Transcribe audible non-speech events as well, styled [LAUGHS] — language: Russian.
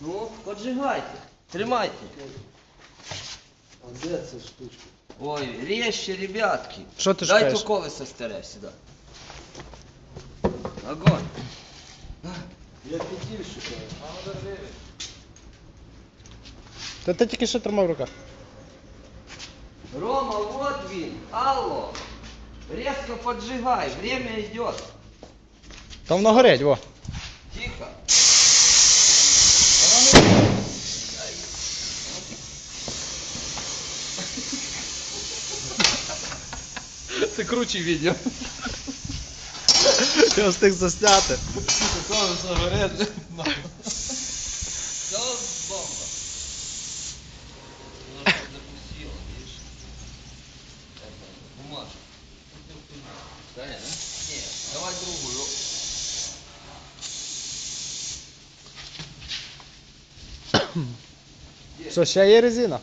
Ну, поджигайте. Тримайте. А де ця штучка? Ой, резче, ребятки. Що ти Дай шукаєш? то колесо старе сюди. Огонь. Я фітіль шукаю. Та ти тільки що тримав в руках. Рома, вот він. Алло. Резко поджигай, время идет. Там воно горить, во. Це круче відео. [LAUGHS] Я встиг засняти. Все бомба. Она что запустила, видишь? Это, бумажку. Таня, да? Нет, давай другую. Що, ще є резина?